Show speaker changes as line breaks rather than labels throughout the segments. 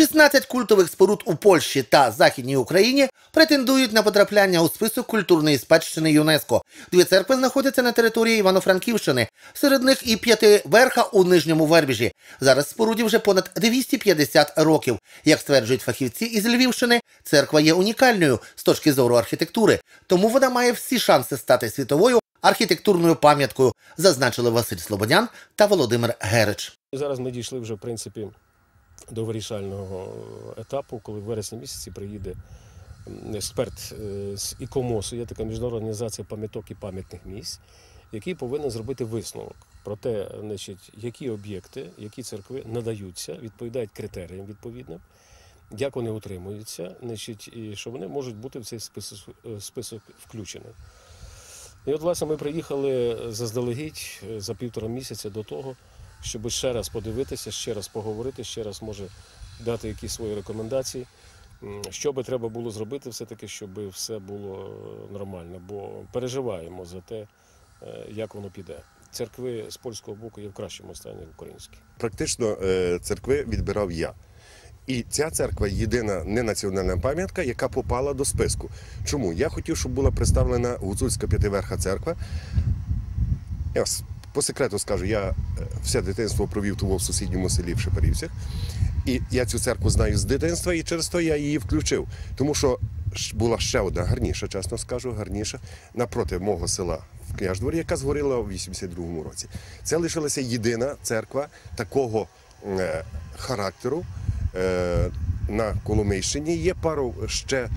16 культових споруд у Польщі та Західній Україні претендують на потрапляння у список культурної спадщини ЮНЕСКо. Дві церкви знаходяться на території Івано-Франківщини. Серед них і п'ятиверха у нижньому Вербіжі. Зараз споруді вже понад 250 років. Як стверджують фахівці із Львівщини, церква є унікальною з точки зору архітектури, тому вона має всі шанси стати світовою архітектурною пам'яткою, зазначили Василь Слободян та Володимир Герич.
Зараз ми дійшли вже, в принципі, до вирішального етапу, коли в вересні місяці приїде експерт е, з ІКОМОСу, є така міжнародна організація пам'яток і пам'ятних місць, який повинен зробити висновок про те, значить, які об'єкти, які церкви надаються, відповідають критеріям відповідним, як вони утримуються, значить, і що вони можуть бути в цей список, е, список включені. І от, власне, ми приїхали заздалегідь е, за півтора місяця до того, щоб ще раз подивитися, ще раз поговорити, ще раз може дати якісь свої рекомендації. Що би треба було зробити, все-таки, щоб все було е, нормально, бо переживаємо за те, е, як воно піде. Церкви з польського боку є в кращому стані, українські.
практично е, церкви відбирав я. І ця церква єдина ненаціональна пам'ятка, яка попала до списку. Чому? Я хотів, щоб була представлена гуцульська п'ятиверха церква. Вас по секрету скажу, я е, все дитинство провів тому в сусідньому селі в Шепарівцях. І я цю церкву знаю з дитинства, і через то я її включив. Тому що була ще одна гарніша, чесно скажу, гарніша, напроти мого села в Княждворі, яка згоріла у 82-му році. Це лишилася єдина церква такого е, характеру е, на Коломийщині. Є пару ще,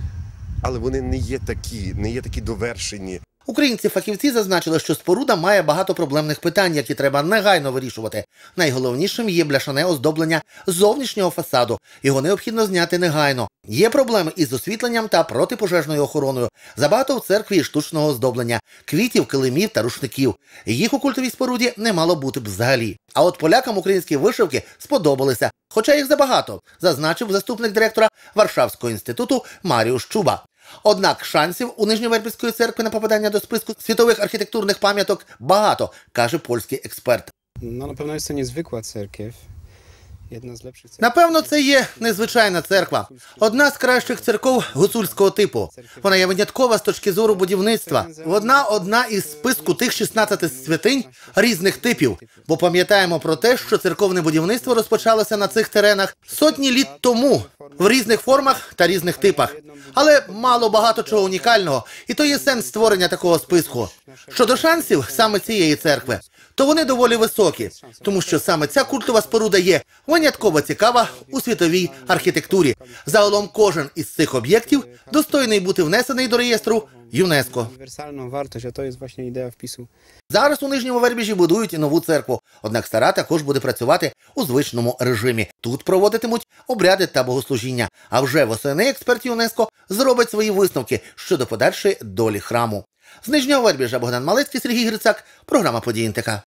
але вони не є такі, не є такі довершені.
Українці-фахівці зазначили, що споруда має багато проблемних питань, які треба негайно вирішувати. Найголовнішим є бляшане оздоблення зовнішнього фасаду. Його необхідно зняти негайно. Є проблеми із освітленням та протипожежною охороною. Забагато в церкві штучного оздоблення, квітів, килимів та рушників. Їх у культовій споруді не мало бути б взагалі. А от полякам українські вишивки сподобалися, хоча їх забагато, зазначив заступник директора Варшавського інституту Маріуш Чуба. Однак шансів у Нижньовербівської церкви на попадання до списку світових архітектурних пам'яток багато, каже польський експерт.
No na pewno jest to niezwykła. Jedna z lepszych cerkwi.
Напевно, це є незвичайна церква, одна з кращих церков гуцульського типу. Вона є виняткова з точки зору будівництва. Вона одна із списку тих 16 святинь різних типів. Бо пам'ятаємо про те, що церковне будівництво розпочалося на цих теренах сотні літ тому в різних формах та різних типах. Але мало багато чого унікального, і то є сенс створення такого списку. Щодо шансів саме цієї церкви, то вони доволі високі, тому що саме ця культова споруда є винятково цікава у світовій архітектурі. Загалом кожен із цих об'єктів достойний бути внесений до реєстру ЮНЕСКО. Зараз у нижньому вербіжі будують і нову церкву, однак стара також буде працювати у звичному режимі. Тут проводитимуть обряди та богослужіння. А вже восени експерт ЮНЕСКО зробить свої висновки щодо подальшої долі храму. З нижнього вербіжа Богдан Малецький, Сергій Грицак, програма «Події НТК».